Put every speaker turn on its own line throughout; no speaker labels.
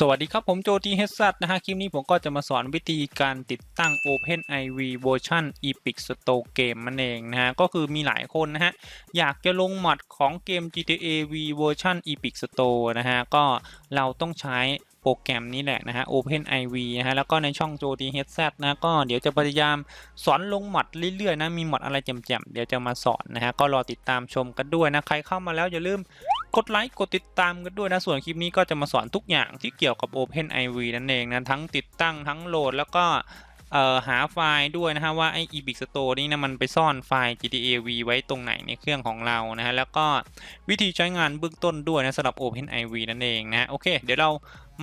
สวัสดีครับ ผมโจทีเฮดซัตนะฮะ คลิปนี้ผมก็จะมาสอนวิธีการติดตั้ง Open IV เวอร์ชัน Epic Store Game มันเองนะฮะ ก็คือมีหลายคนนะฮะ อยากจะลงมอดของเกม GTA V เวอร์ชัน Epic Store นะฮะ ก็เราต้องใช้โปรแกรมนี้แหละนะฮะ Open IV นะฮะ แล้วก็ในช่องโจทีเฮซัตนะก็เดี๋ยวจะพยายามสอนลงมอดเรื่อยๆนะ มีมอดอะไรแจ่มๆ เดี๋ยวจะมาสอนนะฮะ ก็รอติดตามชมกันด้วยนะ ใครเข้ามาแล้วอย่าลืม กดไลค์กดติดตามกันด้วยนะ ส่วนคลิปนี้ก็จะมาสอนทุกอย่างที่เกี่ยวกับ Open IV นั่นเองนะ ทั้งติดตั้งทั้งโหลดแล้วก็หาไฟล์ด้วยนะฮะว่าไอ้ ebic Store นี่นะมันไปซ่อนไฟล์ GTA V ไว้ตรงไหนในเครื่องของเรานะฮะแล้วก็วิธีใช้งานเบื้องต้นด้วยนะสำหรับ Open IV นั่นเองนะโอเค เดี๋ยวเรา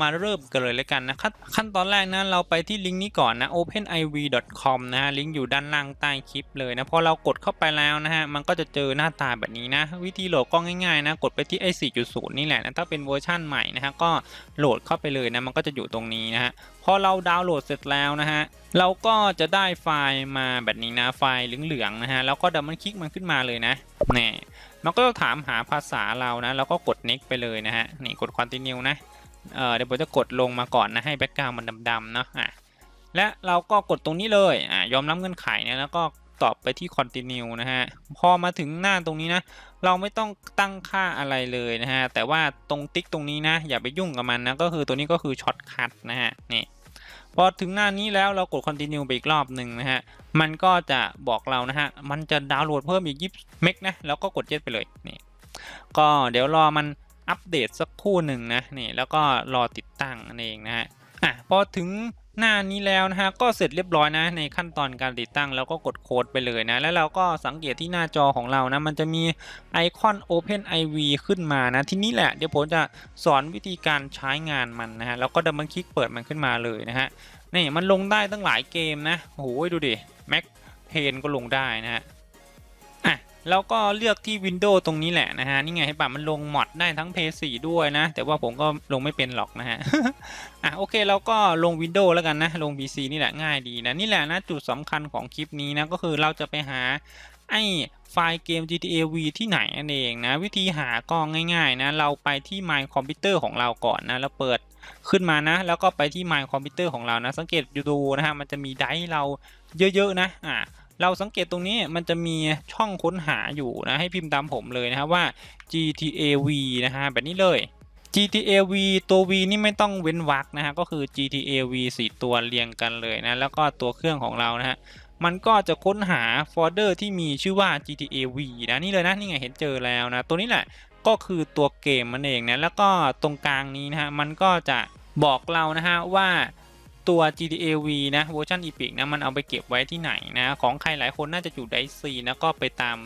มาเริ่มกันเลยแล้วกันนะขั้นขั้นตอนแรกนะเราไปที่ลิงก์นี้ก่อนนะ openiv.com นะฮะลิงก์อยู่ด้านล่างใต้คลิปเลยนะพอเรากดเข้าไปแล้วนะฮะมันก็จะเจอหน้าตาแบบนี้นะวิธีโหลดก็ง่ายๆนะกดไปที่ไอ้4.0 นี่แหละนะถ้าเป็นเวอร์ชั่นใหม่นะฮะก็โหลดเข้าไปเลยนะมันก็จะอยู่ตรงนี้นะฮะพอเราดาวน์โหลดเสร็จแล้วนะฮะเราก็จะได้ไฟล์มาแบบนี้นะไฟล์เหลืองๆนะฮะแล้วก็ดับเบิลคลิกมันขึ้นมาเลยนะนี่มันก็จะถามหาภาษาเรานะแล้วก็กด next ไปเลยนะฮะนี่กด continue นะ เเดี๋ยวผมจะกดลงมาก่อนนะให้แบ็กกราวมันดำๆเนาะอะและเราก็กดตรงนี้เลยอะยอมรับเงื่อนไขเนะแล้วก็ตอบไปที่ continue นะฮะ พอมาถึงหน้าตรงนี้นะ เราไม่ต้องตั้งค่าอะไรเลยนะฮะ แต่ว่าตรงติ๊กตรงนี้นะ อย่าไปยุ่งกับมันนะ ก็คือตัวนี้ก็คือช็อตคัทนะฮะ นี่พอถึงหน้านี้แล้วเรากด continue ไปอีกรอบหนึ่งนะฮะ มันก็จะบอกเรานะฮะ มันจะดาวน์โหลดเพิ่มอีก20เมกนะ แล้วก็กดเย็ดไปเลย นี่ ก็เดี๋ยวรอมัน อัปเดตสักคู่หนึ่งนะนี่แล้วก็รอติดตั้งนั่นเองนะฮะอะพอถึงหน้านี้แล้วนะฮะก็เสร็จเรียบร้อยนะ ในขั้นตอนการติดตั้งแล้วก็กดโค้ดไปเลยนะ แล้วเราก็สังเกตที่หน้าจอของเรานะ มันจะมีไอคอน Open IV ขึ้นมานะ ที่นี้แหละเดี๋ยวผมจะสอนวิธีการใช้งานมันนะฮะแล้วก็ดับเบิลคลิกเปิดมันขึ้นมาเลยนะฮะนี่มันลงได้ตั้งหลายเกมนะโอ้โหดูดิแม็กเพนก็ลงได้นะฮะ แล้วก็เลือกที่ Windows ตรงนี้แหละนะฮะ นี่ไงให้ป่ะมันลงมอดได้ทั้ง p 4ด้วยนะ แต่ว่าผมก็ลงไม่เป็นหรอกนะฮะ อะโอเคเราก็ลง Windows แล้วกันนะ ลง PC นี่แหละง่ายดีนะ นี่แหละนะจุดสำคัญของคลิปนี้นะ ก็คือเราจะไปหาไอ้ไฟล์เกม GTA V ที่ไหนนั่นเองนะ วิธีหาก็ง่ายๆนะ เราไปที่ My Computer ของเราก่อนนะ แล้วเปิดขึ้นมานะ แล้วก็ไปที่ My Computer ของเรานะ สังเกตดูนะฮะ มันจะมีไดร์เราเยอะๆนะ อะ เราสังเกตตรงนี้มันจะมีช่องค้นหาอยู่นะให้พิมพ์ตามผมเลยนะครับว่า GTA V นะฮะแบบนี้เลย GTA V ตัว V นี่ไม่ต้องเว้นวรรคนะฮะก็คือ GTA V 4 ตัวเรียงกันเลยนะแล้วก็ตัวเครื่องของเรานะฮะมันก็จะค้นหาโฟลเดอร์ที่มีชื่อว่า GTA V นะนี่เลยนะนี่ไงเห็นเจอแล้วนะตัวนี้แหละก็คือตัวเกมมันเองนะแล้วก็ตรงกลางนี้นะฮะมันก็จะบอกเรานะฮะว่า ตัว GTA V นะเวอร์ชัน Epic นะมันเอาไปเก็บไว้ที่ไหนนะของใครหลายคนน่าจะอยู่ไดซีนะก็ไปตาม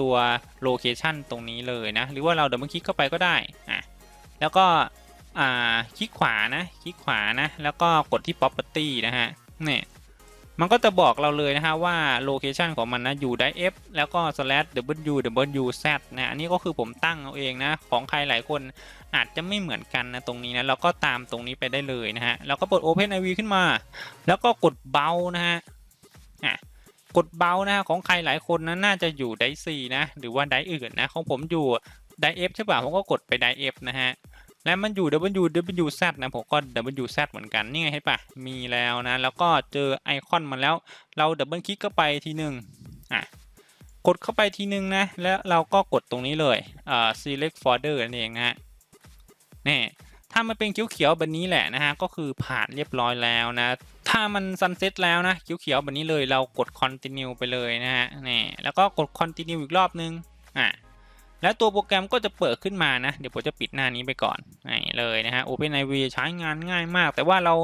ตัวโลเคชันตรงนี้เลยนะ หรือว่าเราเดินมาคลิกเข้าไปก็ได้อะแล้วก็อ่าคลิกขวานะคลิกขวานะแล้วก็กดที่ property นะฮะเนี่ย มันก็จะบอกเราเลยนะฮะว่าโลเคชันของมันนะอยู่ได้ F แล้วก็ slash w w z นะอันนี้ก็คือผมตั้งเอาเองนะ ของใครหลายคนอาจจะไม่เหมือนกันนะตรงนี้นะเราก็ตามตรงนี้ไปได้เลยนะฮะแล้วก็เปิด Open IV ขึ้นมา แล้วก็กดเบานะฮะอะกดเบานะฮะของใครหลายคนนะน่าจะอยู่ไดซีนะหรือว่าไดอื่นนะของผมอยู่ไดเอฟใช่ป่ะผมก็กดไปไดเอฟนะฮะ และมันอยู่ W W Z นะผมก็ W Z เหมือนกันนี่ไงเห็นปะมีแล้วนะ แล้วก็เจอไอคอนมาแล้ว เราดับเบิลคลิกเข้าไปทีหนึ่งอะกดเข้าไปทีหนึ่งนะ แล้วเราก็กดตรงนี้เลยอ่า select folder นั่นเองนะฮะนี่ถ้ามันเป็นเขียวๆแบบนี้แหละนะฮะก็คือผ่านเรียบร้อยแล้วนะถ้ามันซันเซ็ตแล้วนะเขียวๆแบบนี้เลยเรากด continue ไปเลยนะฮะนี่แล้วก็กด continue อีกรอบนึงอะ แล้วตัวโปรแกรมก็จะเปิดขึ้นมานะ เดี๋ยวผมจะปิดหน้านี้ไปก่อนนี่เลยนะฮะ OpenIV ใช้งานง่ายมาก แต่ว่าเรา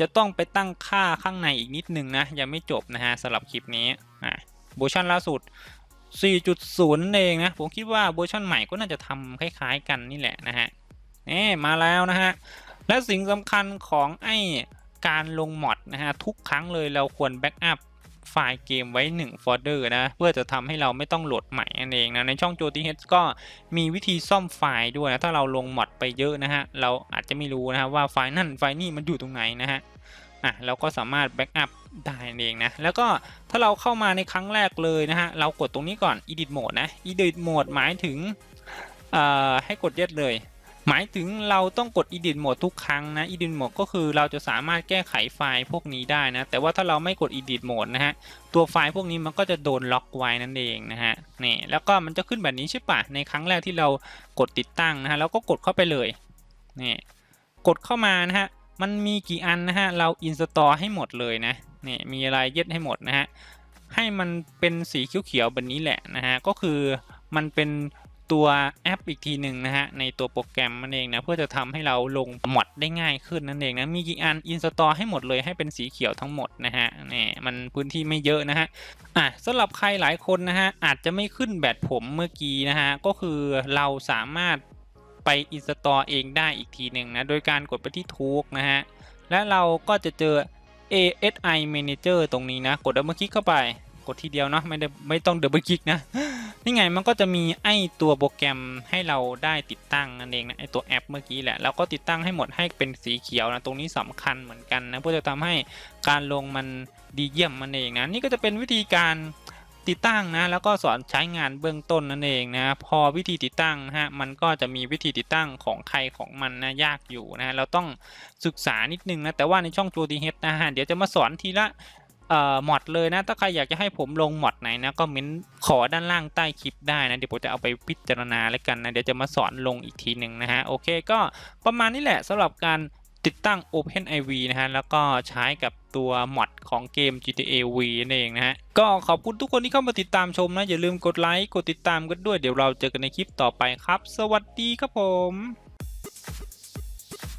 จะต้องไปตั้งค่าข้างในอีกนิดนึงนะ ยังไม่จบนะฮะสำหรับคลิปนี้อะเวอร์ชันล่าสุด 4.0 เองนะ ผมคิดว่าเวอร์ชันใหม่ก็น่าจะทำคล้ายๆกันนี่แหละนะฮะนี่มาแล้วนะฮะ และสิ่งสำคัญของไอการลงมอดนะฮะทุกครั้งเลยเราควรแบ็กอัพ ไฟล์เกมไว้ 1 โฟลเดอร์นะ เพื่อจะทำให้เราไม่ต้องโหลดใหม่นั่นเองนะ ในช่อง j o t h ก็มีวิธีซ่อมไฟล์ด้วยนะ ถ้าเราลงมอดไปเยอะนะฮะ เราอาจจะไม่รู้นะฮะว่าไฟล์นั่นไฟล์นี่มันอยู่ตรงไหนนะฮะอะเราก็สามารถแบ็กอัพได้นั่นเองนะ แล้วก็ถ้าเราเข้ามาในครั้งแรกเลยนะฮะ เรากดตรงนี้ก่อน edit mode นะ edit mode หมายถึงให้กดเย็ดเลย หมายถึงเราต้องกด edit mode ทุกครั้งนะ edit mode ก็คือเราจะสามารถแก้ไขไฟล์พวกนี้ได้นะ แต่ว่าถ้าเราไม่กด edit mode นะฮะ ตัวไฟล์พวกนี้มันก็จะโดนล็อกไว้นั่นเองนะฮะ นี่ แล้วก็มันจะขึ้นแบบนี้ใช่ปะในครั้งแรกที่เรากดติดตั้งนะฮะ แล้วก็กดเข้าไปเลย นี่ กดเข้ามานะฮะ มันมีกี่อันนะฮะ เรา install ให้หมดเลยนะ นี่ มีอะไรเย็ดให้หมดนะฮะ ให้มันเป็นสีเขียวๆแบบนี้แหละนะฮะ ก็คือมันเป็น ตัวแอปอีกทีหนึ่งนะฮะ ในตัวโปรแกรมมันเองนะ เพื่อจะทำให้เราลงมอดได้ง่ายขึ้นนั่นเองนะ มีกี่อันอินสตอลให้หมดเลยให้เป็นสีเขียวทั้งหมดนะฮะนี่มันพื้นที่ไม่เยอะนะฮะอะสำหรับใครหลายคนนะฮะ อาจจะไม่ขึ้นแบบผมเมื่อกี้นะฮะ ก็คือเราสามารถไปอินสตอลเองได้อีกทีหนึ่งนะ โดยการกดไปที่ทูกนะฮะ และเราก็จะเจอ ASI Manager ตรงนี้นะ กดดับเบิลคลิกเข้าไป กดทีเดียวเนาะไม่ได้ไม่ต้องดับเบิลคลิกนะนี่ไงมันก็จะมีไอตัวโปรแกรมให้เราได้ติดตั้งนั่นเองนะไอตัวแอปเมื่อกี้แหละแล้วก็ติดตั้งให้หมดให้เป็นสีเขียวนะตรงนี้สำคัญเหมือนกันนะเพื่อจะทำให้การลงมันดีเยี่ยมมันเองนะนี่ก็จะเป็นวิธีการติดตั้งนะแล้วก็สอนใช้งานเบื้องต้นนั่นเองนะพอวิธีติดตั้งนะฮะมันก็จะมีวิธีติดตั้งของใครของมันนะยากอยู่นะเราต้องศึกษานิดนึงนะแต่ว่าในช่องโจดีเฮดนะฮะเดี๋ยวจะมาสอนทีละ เอ่อมอดเลยนะ ถ้าใครอยากจะให้ผมลงมอดไหนนะก็เม้นขอด้านล่างใต้คลิปได้นะ เดี๋ยวผมจะเอาไปพิจารณาแล้วกันนะ เดี๋ยวจะมาสอนลงอีกทีหนึ่งนะฮะ โอเคก็ประมาณนี้แหละสำหรับการติดตั้ง OpenIV นะฮะ แล้วก็ใช้กับตัวมอดของเกม GTA V นั่นเองนะฮะ ก็ขอบคุณทุกคนที่เข้ามาติดตามชมนะ อย่าลืมกดไลค์ กดติดตามกันด้วย เดี๋ยวเราเจอกันในคลิปต่อไปครับ สวัสดีครับผม